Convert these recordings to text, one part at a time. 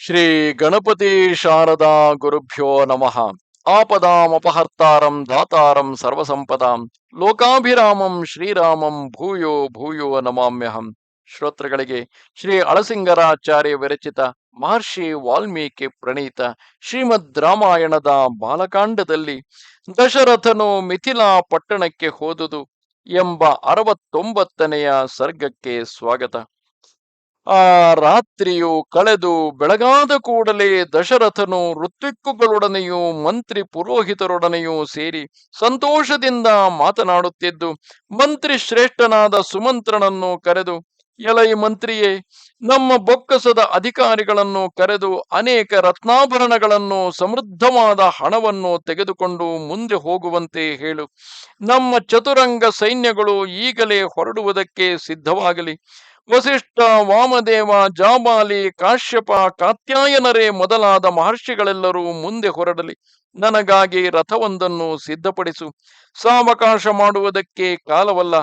ಶ್ರೀ ಗಣಪತಿ ಶಾರದಾ ಗುರುಭ್ಯೋ ನಮಃ. ಆಪದಾಮಪಹರ್ತಾರಂ ದಾತಾರಂ ಸರ್ವಸಂಪದಾಂ. ಲೋಕಾಭಿರಾಮಂ ಶ್ರೀರಾಮಂ ಭೂಯೋ ಭೂಯೋ ನಮಾಮ್ಯಹಂ. ಶ್ರೋತೃಗಳಿಗೆ ಶ್ರೀ ಅಳಸಿಂಗರಾಚಾರ್ಯ ವಿರಚಿತ ಮಹರ್ಷಿ ವಾಲ್ಮೀಕಿ ಪ್ರಣೀತ ಶ್ರೀಮದ್ ರಾಮಾಯಣದ ಬಾಲಕಾಂಡದಲ್ಲಿ ದಶರಥನು ಮಿಥಿಲಾ ಪಟ್ಟಣಕ್ಕೆ ಹೋದುದು ಎಂಬ ಅರವತ್ತೊಂಬತ್ತನೆಯ ಸರ್ಗಕ್ಕೆ ಸ್ವಾಗತ. ಆ ರಾತ್ರಿಯು ಕಳೆದು ಬೆಳಗಾದ ಕೂಡಲೇ ದಶರಥನು ಋತ್ವಿಕ್ಕುಗಳೊಡನೆಯೂ ಮಂತ್ರಿ ಪುರೋಹಿತರೊಡನೆಯೂ ಸೇರಿ ಸಂತೋಷದಿಂದ ಮಾತನಾಡುತ್ತಿದ್ದು, ಮಂತ್ರಿ ಶ್ರೇಷ್ಠನಾದ ಸುಮಂತ್ರನನ್ನು ಕರೆದು, ಎಲೈ ಮಂತ್ರಿಯೇ, ನಮ್ಮ ಬೊಕ್ಕಸದ ಅಧಿಕಾರಿಗಳನ್ನು ಕರೆದು ಅನೇಕ ರತ್ನಾಭರಣಗಳನ್ನು ಸಮೃದ್ಧವಾದ ಹಣವನ್ನು ತೆಗೆದುಕೊಂಡು ಮುಂದೆ ಹೋಗುವಂತೆ ಹೇಳು. ನಮ್ಮ ಚತುರಂಗ ಸೈನ್ಯಗಳು ಈಗಲೇ ಹೊರಡುವುದಕ್ಕೆ ಸಿದ್ಧವಾಗಲಿ. ವಸಿಷ್ಠ ವಾಮದೇವ, ಜಾಬಾಲಿ, ಕಾಶ್ಯಪ, ಕಾತ್ಯಾಯನರೇ ಮೊದಲಾದ ಮಹರ್ಷಿಗಳೆಲ್ಲರೂ ಮುಂದೆ ಹೊರಡಲಿ. ನನಗಾಗಿ ರಥವೊಂದನ್ನು ಸಿದ್ಧಪಡಿಸು. ಸಾವಕಾಶ ಮಾಡುವುದಕ್ಕೆ ಕಾಲವಲ್ಲ.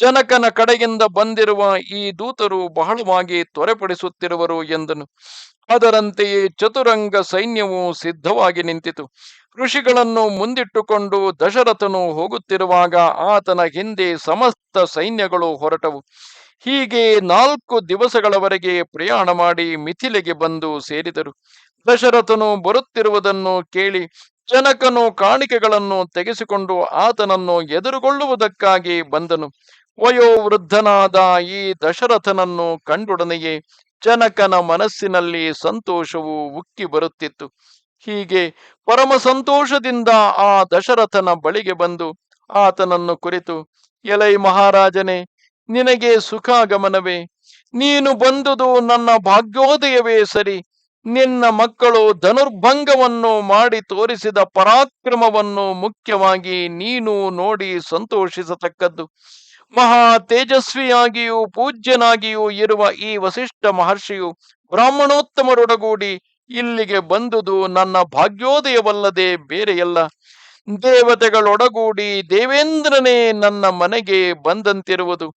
ಜನಕನ ಕಡೆಯಿಂದ ಬಂದಿರುವ ಈ ದೂತರು ಬಹಳವಾಗಿ ತ್ವರೆಪಡಿಸುತ್ತಿರುವರು ಎಂದನು. ಅದರಂತೆಯೇ ಚತುರಂಗ ಸೈನ್ಯವು ಸಿದ್ಧವಾಗಿ ನಿಂತಿತು. ಋಷಿಗಳನ್ನು ಮುಂದಿಟ್ಟುಕೊಂಡು ದಶರಥನು ಹೋಗುತ್ತಿರುವಾಗ ಆತನ ಹಿಂದೆ ಸಮಸ್ತ ಸೈನ್ಯಗಳು ಹೊರಟವು. ಹೀಗೆ ನಾಲ್ಕು ದಿವಸಗಳವರೆಗೆ ಪ್ರಯಾಣ ಮಾಡಿ ಮಿಥಿಲೆಗೆ ಬಂದು ಸೇರಿದರು. ದಶರಥನು ಬರುತ್ತಿರುವುದನ್ನು ಕೇಳಿ ಜನಕನು ಕಾಣಿಕೆಗಳನ್ನು ತೆಗೆಸಿಕೊಂಡು ಆತನನ್ನು ಎದುರುಗೊಳ್ಳುವುದಕ್ಕಾಗಿ ಬಂದನು. ವಯೋವೃದ್ಧನಾದ ಈ ದಶರಥನನ್ನು ಕಂಡೊಡನೆಯೇ ಜನಕನ ಮನಸ್ಸಿನಲ್ಲಿ ಸಂತೋಷವು ಉಕ್ಕಿ ಬರುತ್ತಿತ್ತು. ಹೀಗೆ ಪರಮ ಸಂತೋಷದಿಂದ ಆ ದಶರಥನ ಬಳಿಗೆ ಬಂದು ಆತನನ್ನು ಕುರಿತು, ಎಲೈ ಮಹಾರಾಜನೇ ನಿನಗೆ ಸುಖಾಗಮನವೇ? ನೀನು ಬಂದುದು ನನ್ನ ಭಾಗ್ಯೋದಯವೇ ಸರಿ. ನಿನ್ನ ಮಕ್ಕಳು ಧನುರ್ಭಂಗವನ್ನು ಮಾಡಿ ತೋರಿಸಿದ ಪರಾಕ್ರಮವನ್ನು ಮುಖ್ಯವಾಗಿ ನೀನು ನೋಡಿ ಸಂತೋಷಿಸತಕ್ಕದ್ದು. ಮಹಾ ತೇಜಸ್ವಿಯಾಗಿಯೂ ಪೂಜ್ಯನಾಗಿಯೂ ಇರುವ ಈ ವಸಿಷ್ಠ ಮಹರ್ಷಿಯು ಬ್ರಾಹ್ಮಣೋತ್ತಮರೊಡಗೂಡಿ ಇಲ್ಲಿಗೆ ಬಂದುದು ನನ್ನ ಭಾಗ್ಯೋದಯವಲ್ಲದೆ ಬೇರೆಯಲ್ಲ. ದೇವತೆಗಳೊಡಗೂಡಿ ದೇವೇಂದ್ರನೇ ನನ್ನ ಮನೆಗೆ ಬಂದಂತಿರುವುದು.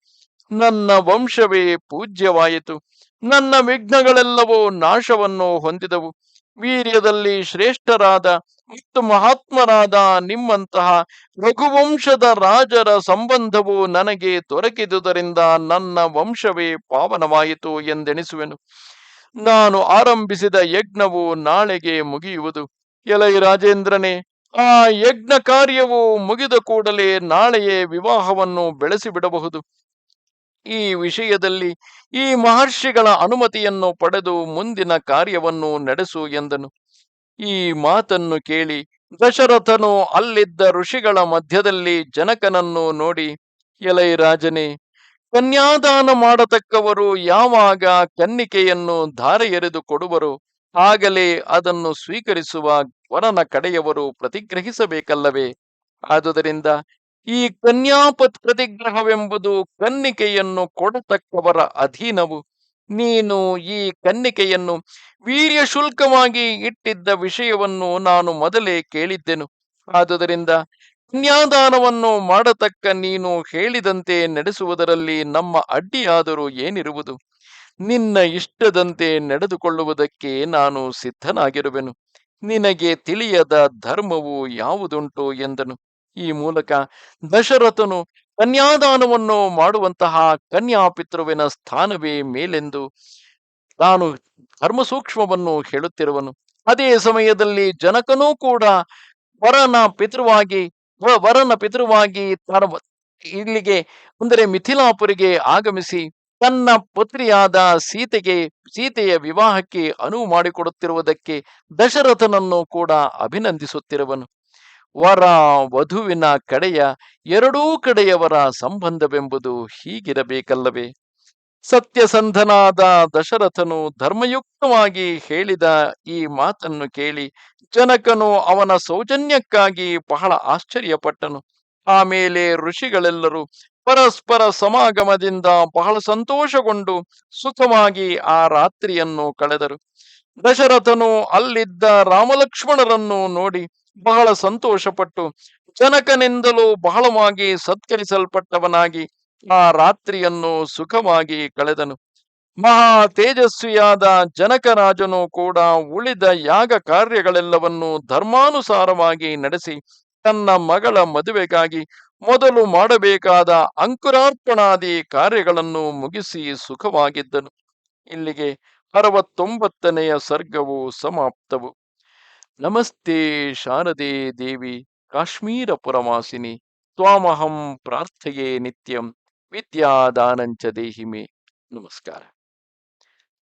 ನನ್ನ ವಂಶವೇ ಪೂಜ್ಯವಾಯಿತು. ನನ್ನ ವಿಘ್ನಗಳೆಲ್ಲವೂ ನಾಶವನ್ನು ಹೊಂದಿದವು. ವೀರ್ಯದಲ್ಲಿ ಶ್ರೇಷ್ಠರಾದ, ಮತ್ತು ಮಹಾತ್ಮರಾದ ನಿಮ್ಮಂತಹ ರಘುವಂಶದ ರಾಜರ ಸಂಬಂಧವು ನನಗೆ ದೊರಕಿದುದರಿಂದ ನನ್ನ ವಂಶವೇ ಪಾವನವಾಯಿತು ಎಂದೆಣಿಸುವೆನು. ನಾನು ಆರಂಭಿಸಿದ ಯಜ್ಞವು ನಾಳೆಗೆ ಮುಗಿಯುವುದು. ಎಲೈ ರಾಜೇಂದ್ರನೇ, ಆ ಯಜ್ಞ ಕಾರ್ಯವು ಮುಗಿದ ಕೂಡಲೇ ನಾಳೆಯೇ ವಿವಾಹವನ್ನು ಬೆಳೆಸಿಬಿಡಬಹುದು. ಈ ವಿಷಯದಲ್ಲಿ ಈ ಮಹರ್ಷಿಗಳ ಅನುಮತಿಯನ್ನು ಪಡೆದು ಮುಂದಿನ ಕಾರ್ಯವನ್ನು ನಡೆಸು ಎಂದನು. ಈ ಮಾತನ್ನು ಕೇಳಿ ದಶರಥನು ಅಲ್ಲಿದ್ದ ಋಷಿಗಳ ಮಧ್ಯದಲ್ಲಿ ಜನಕನನ್ನು ನೋಡಿ ಎಲೈ ರಾಜನೇ ಕನ್ಯಾದಾನ ಮಾಡತಕ್ಕವರು ಯಾವಾಗ ಕನ್ನಿಕೆಯನ್ನು ಧಾರೆ ಎರೆದು ಕೊಡುವರು? ಆಗಲೇ ಅದನ್ನು ಸ್ವೀಕರಿಸುವ ವರನ ಕಡೆಯವರು ಪ್ರತಿಗ್ರಹಿಸಬೇಕಲ್ಲವೇ? ಆದುದರಿಂದ ಈ ಕನ್ಯಾಪತ್ ಪ್ರತಿಗ್ರಹವೆಂಬುದು ಕನ್ನಿಕೆಯನ್ನು ಕೊಡತಕ್ಕವರ ಅಧೀನವು. ನೀನು ಈ ಕನ್ನಿಕೆಯನ್ನು ವೀರ್ಯ ಶುಲ್ಕವಾಗಿ ಇಟ್ಟಿದ್ದ ವಿಷಯವನ್ನು ನಾನು ಮೊದಲೇ ಕೇಳಿದ್ದೆನು. ಆದುದರಿಂದ ಕನ್ಯಾದಾನವನ್ನು ಮಾಡತಕ್ಕ ನೀನು ಹೇಳಿದಂತೆ ನಡೆಸುವುದರಲ್ಲಿ ನಮ್ಮ ಅಡ್ಡಿಯಾದರೂ ಏನಿರುವುದು? ನಿನ್ನ ಇಷ್ಟದಂತೆ ನಡೆದುಕೊಳ್ಳುವುದಕ್ಕೆ ನಾನು ಸಿದ್ಧನಾಗಿರುವೆನು. ನಿನಗೆ ತಿಳಿಯದ ಧರ್ಮವು ಯಾವುದುಂಟು ಎಂದನು. ಈ ಮೂಲಕ ದಶರಥನು ಕನ್ಯಾದಾನವನ್ನು ಮಾಡುವಂತಹ ಕನ್ಯಾಪಿತೃವಿನ ಸ್ಥಾನವೇ ಮೇಲೆಂದು ತಾನು ಧರ್ಮ ಸೂಕ್ಷ್ಮವನ್ನು ಹೇಳುತ್ತಿರುವನು. ಅದೇ ಸಮಯದಲ್ಲಿ ಜನಕನೂ ಕೂಡ ವರನ ಪಿತೃವಾಗಿ ವರನ ಪಿತೃವಾಗಿ ತನ್ನ ಇಲ್ಲಿಗೆ ಅಂದರೆ ಮಿಥಿಲಾಪುರಿಗೆ ಆಗಮಿಸಿ ತನ್ನ ಪುತ್ರಿಯಾದ ಸೀತೆಗೆ, ಸೀತೆಯ ವಿವಾಹಕ್ಕೆ ಅನುವು ಮಾಡಿಕೊಡುತ್ತಿರುವುದಕ್ಕೆ ದಶರಥನನ್ನು ಕೂಡ ಅಭಿನಂದಿಸುತ್ತಿರುವನು. ವರ ವಧುವಿನ ಕಡೆಯ ಎರಡೂ ಕಡೆಯವರ ಸಂಬಂಧವೆಂಬುದು ಹೀಗಿರಬೇಕಲ್ಲವೇ? ಸತ್ಯಸಂಧನಾದ ದಶರಥನು ಧರ್ಮಯುಕ್ತವಾಗಿ ಹೇಳಿದ ಈ ಮಾತನ್ನು ಕೇಳಿ ಜನಕನು ಅವನ ಸೌಜನ್ಯಕ್ಕಾಗಿ ಬಹಳ ಆಶ್ಚರ್ಯಪಟ್ಟನು. ಆಮೇಲೆ ಋಷಿಗಳೆಲ್ಲರೂ ಪರಸ್ಪರ ಸಮಾಗಮದಿಂದ ಬಹಳ ಸಂತೋಷಗೊಂಡು ಸುಖವಾಗಿ ಆ ರಾತ್ರಿಯನ್ನು ಕಳೆದರು. ದಶರಥನು ಅಲ್ಲಿದ್ದ ರಾಮಲಕ್ಷ್ಮಣರನ್ನು ನೋಡಿ ಬಹಳ ಸಂತೋಷಪಟ್ಟು ಜನಕನಿಂದಲೂ ಬಹಳವಾಗಿ ಸತ್ಕರಿಸಲ್ಪಟ್ಟವನಾಗಿ ಆ ರಾತ್ರಿಯನ್ನು ಸುಖವಾಗಿ ಕಳೆದನು. ಮಹಾ ತೇಜಸ್ವಿಯಾದ ಜನಕರಾಜನು ಕೂಡ ಉಳಿದ ಯಾಗ ಕಾರ್ಯಗಳೆಲ್ಲವನ್ನು ಧರ್ಮಾನುಸಾರವಾಗಿ ನಡೆಸಿ ತನ್ನ ಮಗಳ ಮದುವೆಗಾಗಿ ಮೊದಲು ಮಾಡಬೇಕಾದ ಅಂಕುರಾರ್ಪಣಾದಿ ಕಾರ್ಯಗಳನ್ನು ಮುಗಿಸಿ ಸುಖವಾಗಿದ್ದನು. ಇಲ್ಲಿಗೆ ಅರವತ್ತೊಂಬತ್ತನೆಯ ಸರ್ಗವು ಸಮಾಪ್ತವು. ನಮಸ್ತೆ ಶಾರದೆ ದೇವಿ ಕಾಶ್ಮೀರ ಪುರವಾಸಿನಿ ತ್ವಾಮಹಂ ಪ್ರಾರ್ಥೆಯೇ ನಿತ್ಯಂ ವಿದ್ಯಾದಾನಂಚ ದೇಹಿಮೆ. ನಮಸ್ಕಾರ.